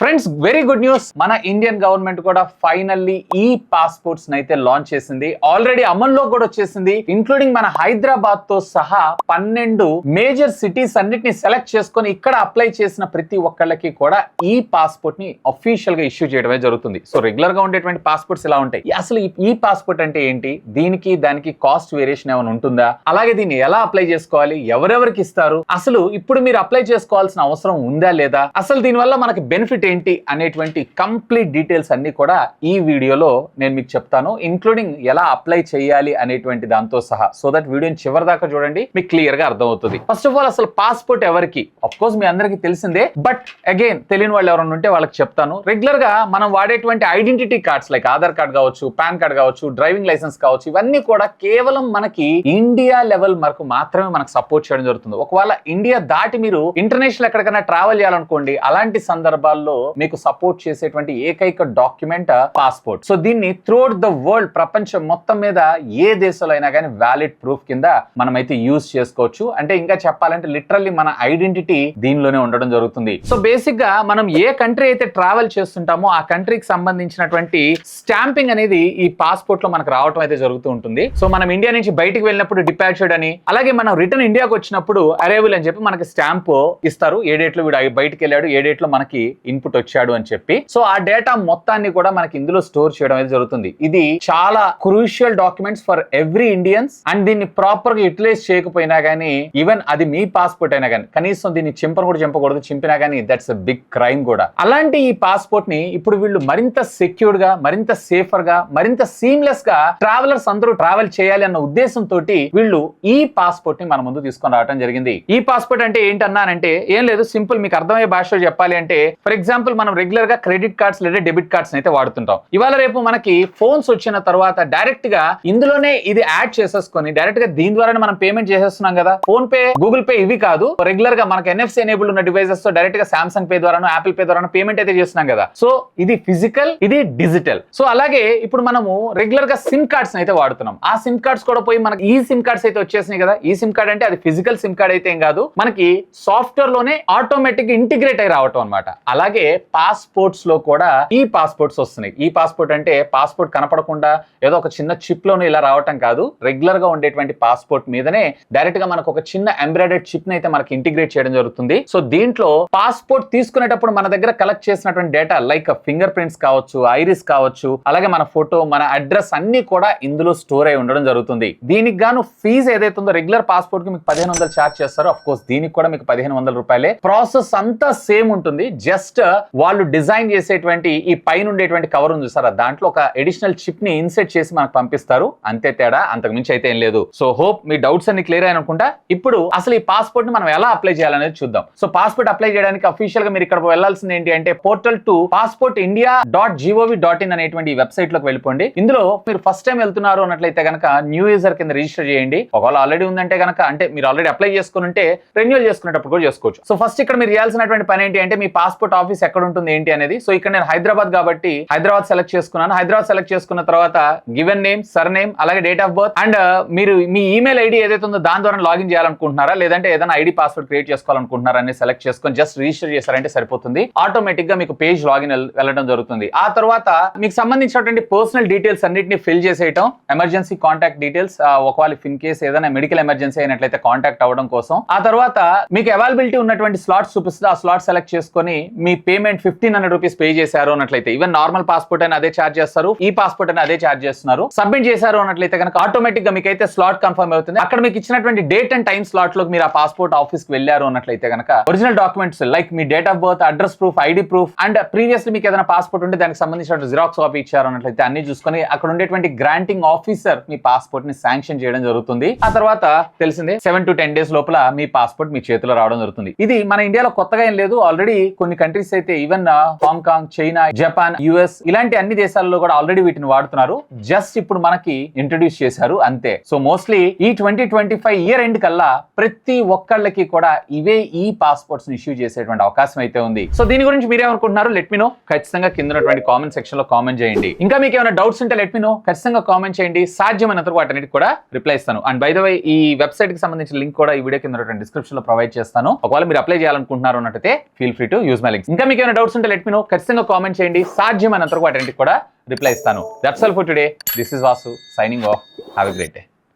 Friends very good news మన Indian government కూడా finally ఈ పాస్పోర్ట్స్ అయితే లాంచ్ చేసింది. ఆల్రెడీ అమల్లో కూడా వచ్చేసింది. ఇంక్లూడింగ్ మన హైదరాబాద్తో సహా పన్నెండు మేజర్ సిటీస్ అన్నిటిని సెలెక్ట్ చేసుకొని ఇక్కడ అప్లై చేసిన ప్రతి ఒక్కళ్ళకి కూడా ఈ పాస్పోర్ట్ని అఫీషియల్గా ఇష్యూ చేయడమే జరుగుతుంది. సో రెగ్యులర్గా ఉండేటువంటి పాస్పోర్ట్స్ ఇలా ఉంటాయి? అసలు ఈ- ఈ పాస్పోర్ట్ అంటే ఏంటి? దీనికి దానికి కాస్ట్ వేరియేషన్ ఏమైనా ఉంటుందా? అలాగే దీన్ని ఎలా అప్లై చేసుకోవాలి? ఎవరెవరికి ఇస్తారు? అసలు ఇప్పుడు మీరు అప్లై చేసుకోవాల్సిన అవసరం ఉందా లేదా? అసలు దీనివల్ల మనకి బెనిఫిట్ ఏంటి అనేటువంటి కంప్లీట్ డీటెయిల్స్ అన్ని కూడా ఈ వీడియోలో నేను మీకు చెప్తాను ఇంక్లూడింగ్ ఎలా అప్లై చేయాలి అనేటువంటి దాంతో సహా. సో దట్ వీడియోని చివరి దాకా చూడండి మీకు క్లియర్గా అర్థమవుతుంది. ఫస్ట్ ఆఫ్ ఆల్ అసలు పాస్పోర్ట్ ఎవరికి? అఫ్ కోర్స్ మీ అందరికీ తెలిసిందే బట్ అగైన్ తెలియని వాళ్ళు ఎవరైనా ఉంటే వాళ్ళకి చెప్తాను. రెగ్యులర్గా మనం వాడేటువంటి identity cards like Aadhaar card కావచ్చు పాన్ కార్డ్ కావచ్చు డ్రైవింగ్ లైసెన్స్ కావచ్చు ఇవన్నీ కూడా కేవలం మనకి ఇండియా లెవెల్ వరకు మాత్రమే మనకు సపోర్ట్ చేయడం జరుగుతుంది. ఒకవేళ ఇండియా దాటి మీరు ఇంటర్నేషనల్ ఎక్కడికైనా ట్రావెల్ చేయాలనుకోండి అలాంటి సందర్భాల్లో మీకు సపోర్ట్ చేసేటువంటి ఏకైక డాక్యుమెంట్ పాస్పోర్ట్ సో దీన్ని త్రూఅవుట్ ద వరల్డ్ ప్రపంచం మొత్తం మీద ఏ దేశంలో అయినా కానీ వ్యాలిడ్ ప్రూఫ్ కింద మనమైతే యూజ్ చేసుకోవచ్చు. అంటే ఇంకా చెప్పాలంటే లిటరల్లీ మన ఐడెంటిటీ దీనిలోనే ఉండడం జరుగుతుంది. సో బేసిక్గా మనం ఏ కంట్రీ అయితే ట్రావెల్ చేస్తుంటామో ఆ కంట్రీకి సంబంధించినటువంటి స్టాంపింగ్ అనేది ఈ పాస్పోర్ట్లో మనకు రావడం అయితే జరుగుతూ ఉంటుంది. సో మనం ఇండియా నుంచి బయటికి వెళ్ళినప్పుడు డిపాచ్డ్ అని అలాగే మనం రిటర్న్ ఇండియాకి వచ్చినప్పుడు అరైవల్ అని చెప్పి మనకి స్టాంప్ ఇస్తారు. ఏ డేట్లో వీడు బయటికి వెళ్ళాడు ఏ డేట్లో మనకి ఇన్పుట్ వచ్చాడు అని చెప్పి. సో ఆ డేటా మొత్తాన్ని కూడా మనకి ఇందులో స్టోర్ చేయడం అనేది జరుగుతుంది. ఇది చాలా crucial documents for every Indians and దీన్ని ప్రాపర్గా యూటిలైజ్ చేయకపోయినా కానీ ఈవెన్ అది మీ పాస్పోర్ట్ అయినా కానీ కనీసం దీన్ని చింపను కూడా చింపకూడదు చింపినా కానీ దట్స్ బిగ్ క్రైమ్ కూడా. అలాంటి ఈ పాస్పోర్ట్ని ఇప్పుడు వీళ్ళు మరింత సెక్యూర్డ్గా మరింత సేఫర్గా మరింత సీమ్లెస్గా ట్రావెలర్స్ అందరూ ట్రావెల్ చేయాలి అన్న ఉద్దేశంతో వీళ్ళు ఈ పాస్పోర్ట్ని మన ముందు తీసుకొని రావడం జరిగింది. ఈ పాస్పోర్ట్ అంటే ఏంటన్నానంటే ఏం లేదు సింపుల్ మీకు అర్థమయ్యే భాషలో చెప్పాలి అంటే ఫర్ ఎగ్జాంపుల్ మనం రెగ్యులర్గా క్రెడిట్ కార్డ్స్ లేదా డెబిట్ కార్డ్స్ అయితే వాడుతుంటాం. ఇవాళ రేపు మనకి ఫోన్స్ వచ్చిన తర్వాత డైరెక్ట్గా ఇందులోనే ఇది యాడ్ చేసేసుకొని డైరెక్ట్గా దీని ద్వారానే మనం పేమెంట్ చేసేస్తున్నాం కదా. ఫోన్ పే గూగుల్ పే ఇవి కాదు. రెగ్యులర్గా మనకి ఎన్ఎఫ్సీ ఎనేబుల్ ఉన్న డివైసెస్తో డైరెక్ట్గా సామ్సంగ్ పే ద్వారా యాపిల్ పే ద్వారా పేమెంట్ అయితే చేస్తున్నాం కదా. సో ఇది ఫిజికల్ ఇది డిజిటల్ సో అలాగే ఇప్పుడు మనము రెగ్యులర్గా సిమ్ కార్డ్స్ అయితే వాడుతున్నాం. ఆ సిమ్ కార్డ్స్ కూడా పోయి మనకి ఈ సిమ్ కార్డ్స్ అయితే వచ్చేసినాయి కదా. ఈ సిమ్ కార్డ్ అంటే అది ఫిజికల్ సిమ్ కార్డ్ అయితే ఏం కాదు. మనకి సాఫ్ట్వేర్లోనే ఆటోమేటిక్ ఇంటిగ్రేట్ అయి రావటం అనమాట అలాగే పాస్పోర్ట్స్లో కూడా ఈ పాస్పోర్ట్స్ వస్తున్నాయి. ఈ పాస్పోర్ట్ అంటే పాస్పోర్ట్ కనపడకుండా ఏదో ఒక చిన్న చిప్లోనే ఇలా రావటం కాదు. రెగ్యులర్గా ఉండేటువంటి పాస్పోర్ట్ మీదనే డైరెక్ట్గా మనకు ఒక చిన్న ఎంబ్రాయిడెడ్ చిప్ అయితే మనకి ఇంటిగ్రేట్ చేయడం జరుగుతుంది. సో దీంట్లో పాస్పోర్ట్ తీసుకునేటప్పుడు మన దగ్గర కలెక్ట్ చేసినటువంటి డేటా లైక్ ఫింగర్ ప్రింట్స్ కావచ్చు ఐరిస్ కావచ్చు అలాగే మన ఫోటో మన అడ్రస్ అన్ని కూడా ఇందులో స్టోర్ అయి ఉండడం జరుగుతుంది. దీనికి గాను ఫీజు ఏదైతే ఉందో రెగ్యులర్ పాస్పోర్ట్కి మీకు పదిహేను వందలు చార్జ్ చేస్తారో అఫ్ కోర్స్ దీనికి కూడా మీకు పదిహేను వందల రూపాయలే. ప్రాసెస్ అంతా సేమ్ ఉంటుంది. జస్ట్ వాళ్ళు డిజైన్ చేసేటువంటి ఈ పైన ఉండేటువంటి కవర్ ఉంది సార్ దాంట్లో ఒక అడిషనల్ చిప్ని ఇన్సెట్ చేసి మనకు పంపిస్తారు. అంతే తేడా అంతకు మించి అయితే ఏం లేదు. సో హోప్ మీ డౌట్స్ అన్ని క్లియర్ అయిన అనుకుంటా ఇప్పుడు అసలు ఈ పాస్పోర్ట్ని మనం ఎలా అప్లై చేయాలనేది చూద్దాం. సో పాస్పోర్ట్ అప్లై చేయడానికి అఫీషియల్గా మీరు ఇక్కడ వెళ్ళాల్సింది ఏంటి అంటే portal to passport India dot GOV dot in అనేటువంటి వెబ్సైట్లోకి వెళ్ళిపోండి. ఇందులో మీరు ఫస్ట్ టైం వెళ్తున్నారు అన్నట్లయితే కనుక న్యూ యూజర్ కింద రిజిస్టర్ చేయండి. ఒకవేళ ఆల్రెడీ ఉందంటే కనుక అంటే మీరు ఆల్రెడీ అప్లై చేసుకుని ఉంటే రెన్యూల్ చేసుకునేటప్పుడు కూడా చేసుకోవచ్చు. సో ఫస్ట్ ఇక్కడ మీరు చేయాల్సినటువంటి పని ఏంటి అంటే మీ పాస్పోర్ట్ ఆఫీస్ ఎక్కడ ఉంటుంది ఏంటి అనేది. సో ఇక్కడ నేను హైదరాబాద్ కాబట్టి హైదరాబాద్ సెలెక్ట్ చేసుకున్నాను. హైదరాబాద్ సెలెక్ట్ చేసుకున్న తర్వాత గివెన్ నేమ్ సర్ నేమ్ అలాగే date of birth and uh, మీరు మీ ఈమెయిల్ ఐడి ఏదైతే ఉందో దాని ద్వారా లాగిన్ చేయాలనుకుంటున్నారా? లేదంటే ఏదైనా ఐడి పాస్వర్డ్ క్రియేట్ చేసుకోవాలనుకుంటున్నారా? అనేది సెలెక్ట్ చేసుకొని జస్ట్ రిజిస్టర్ చేశారంటే సరిపోతుంది. ఆటోమేటిక్గా మీకు పేజ్ లాగిన్ వెళ్ళడం జరుగుతుంది. ఆ తర్వాత మీకు సంబంధించినటువంటి పర్సనల్ డీటెయిల్స్ అన్నిటిని ఫిల్ చేసేయటం ఎమర్జెన్సీ కాంటాక్ట్ డీటెయిల్స్ ఒకవేళ ఇన్ కేస్ ఏదైనా మెడికల్ ఎమర్జెన్సీ అయినట్లయితే కాంటాక్ట్ అవ్వడం కోసం. ఆ తర్వాత మీకు అవైలబిలిటీ ఉన్నటువంటి స్లాట్స్ చూపిస్తే ఆ స్లాట్ సెలెక్ట్ చేసుకొని మీ payment fifteen hundred rupees pay చేశారు అన్నట్లయితే ఈవెన్ నార్మల్ పాస్పోర్ట్ అయినా అదే చార్జ్ చేస్తారు. ఈ పాస్పోర్ట్ అయినా అదే చార్జ్ చేస్తున్నారు. సబ్మిట్ చేశారు అన్నట్లయితే కనుక ఆటోమేటిక్గా మీకు అయితే స్లాట్ కన్ఫర్మ్ అవుతుంది. అక్కడ మీకు ఇచ్చినటువంటి డేట్ అండ్ టైం స్లాట్లో మీరు ఆ పాస్పోర్ట్ ఆఫీస్కి వెళ్ళారు అన్నట్లయితే కనుక original documents like me date of birth address proof ID proof and previously మీకు ఏదైనా పాస్పోర్ట్ ఉంటే దానికి సంబంధించిన జిరాక్స్ కాపీ ఇచ్చారు అన్నట్లయితే అన్ని చూసుకొని అక్కడ ఉండేటువంటి గ్రాంటింగ్ ఆఫీసర్ మీ పాస్పోర్ట్ని శాంక్షన్ చేయడం జరుగుతుంది. ఆ తర్వాత తెలిసిందే సెవెన్ టు టెన్ డేస్ లోపల మీ పాస్పోర్ట్ మీ చేతిలో రావడం జరుగుతుంది. ఇది మన ఇండియాలో కొత్తగా ఏం లేదు. ఆల్రెడీ కొన్ని కంట్రీస్ అయితే even Hong Kong China Japan US ఇలాంటి అన్ని దేశాల్లో కూడా ఆల్రెడీ వీటిని వాడుతున్నారు. జస్ట్ ఇప్పుడు మనకి ఇంట్రడ్యూస్ చేశారు అంతే. సో మోస్ట్లీ ఈ twenty twenty five year end కల్లా ప్రతి ఒక్కళ్ళకి కూడా ఇవే ఈ పాస్పోర్ట్స్ ఇష్యూ చేసేటువంటి అవకాశం అయితే ఉంది. సో దీని గురించి మీరేమనుకుంటున్నారు? లెట్ మీ నో ఖచ్చితంగా కింద ఉన్నటువంటి కామెంట్ సెక్షన్లో కామెంట్ చేయండి. ఇంకా మీకు ఏమైనా డౌట్స్ ఉంటే లెట్ మీ నో ఖచ్చితంగా కామెంట్ చేయండి. సాధ్యమైనంత వరకు కూడా రిప్లై ఇస్తాను. అండ్ బై ద వై ఈ వెబ్సైట్కి సంబంధించిన లింక్ కూడా ఈ వీడియో కింద డిస్క్రిప్షన్లో ప్రొవైడ్ చేస్తాను. ఒకవేళ మీరు అప్లై చేయాలనుకుంటున్నారు అన్నట్టయితే feel free to use my link ఇంకా మీకు ఏమైనా డౌట్స్ ఉంటే లెట్ మీ నో ఖచ్చితంగా కామెంట్ చేయండి. సాధ్యమైనంత వరకు వాటికి కూడా రిప్లై ఇస్తాను. That's all for today this is Vasu signing off have a great day